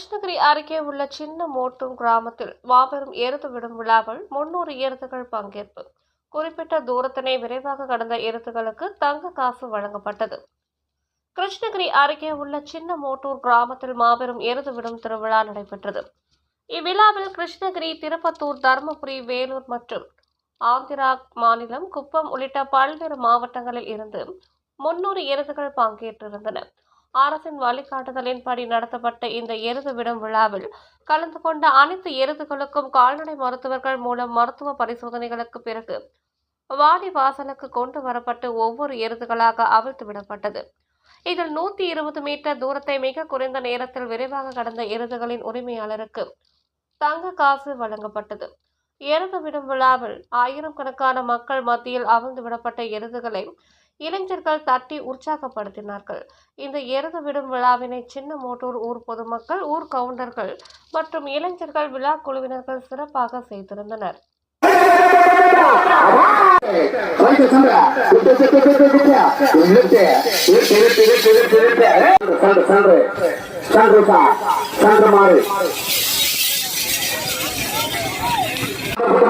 கிருஷ்ணகிரி அருகே உள்ள சின்ன மோட்டும் கிராமத்தில் மாபெரும் எருது விடும் விழாவில் முன்னூறு எருதுகள் பங்கேற்பு. குறிப்பிட்ட தூரத்தினை விரைவாக கடந்த எருதுகளுக்கு தங்க காசு வழங்கப்பட்டது. கிருஷ்ணகிரி அருகே உள்ள சின்ன மோட்டூர் கிராமத்தில் மாபெரும் எருது விடும் திருவிழா நடைபெற்றது. இவ்விழாவில் கிருஷ்ணகிரி திருப்பத்தூர் தருமபுரி வேலூர் மற்றும் ஆந்திரா மாநிலம் குப்பம் உள்ளிட்ட பல்வேறு மாவட்டங்களில் இருந்து முன்னூறு எருதுகள் பங்கேற்றிருந்தன. அரசின் வழிகாட்டுதலின்படி நடத்தப்பட்ட இந்த எருது விடும் விழாவில் கலந்து கொண்ட அனைத்து எருதுகளுக்கும் கால்நடை மருத்துவர்கள் மூலம் மருத்துவ பரிசோதனைகளுக்கு பிறகு வாடி வாசலுக்கு கொண்டு வரப்பட்டு ஒவ்வொரு எருதுகளாக அவிழ்த்து விடப்பட்டது. இதில் நூத்தி இருபது மீட்டர் தூரத்தை மிக குறைந்த நேரத்தில் விரைவாக கடந்த எருதுகளின் உரிமையாளருக்கு தங்க காசு வழங்கப்பட்டது. எருது விடும் விழாவில் ஆயிரம் கணக்கான மக்கள் மத்தியில் அவிழ்ந்து விடப்பட்ட எருதுகளை இளைஞர்கள் தட்டி உற்சாகப்படுத்தினார்கள் இந்த எருது விடும் விழாவினை சின்ன மோட்டூர் ஊர் பொதுமக்கள் ஊர் கவுண்டர்கள் மற்றும் இளைஞர்கள் விழா குழுவினர்கள் சிறப்பாக செய்திருந்தனர்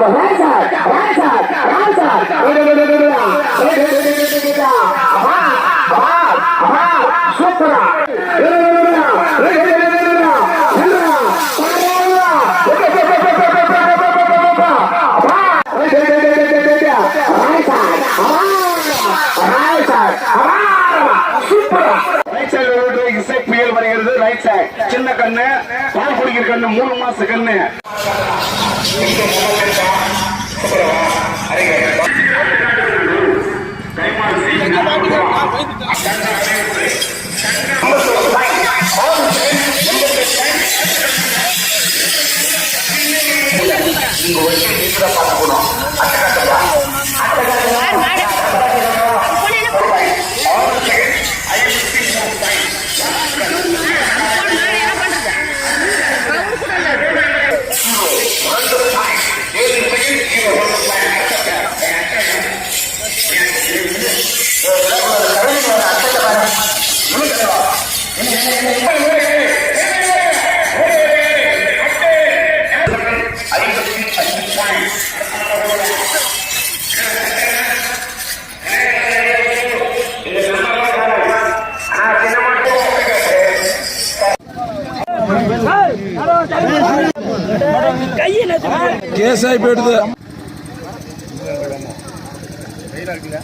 Vai, Super! Right side road இசை புயல் வருகிறது ரைட் சைடு சின்ன கண்ணு பால் குடிக்கிற கண்ணு மூணு மாச கண்ணு இங்க கேஸ் ஆகிப்போயிடுது இருக்குல்ல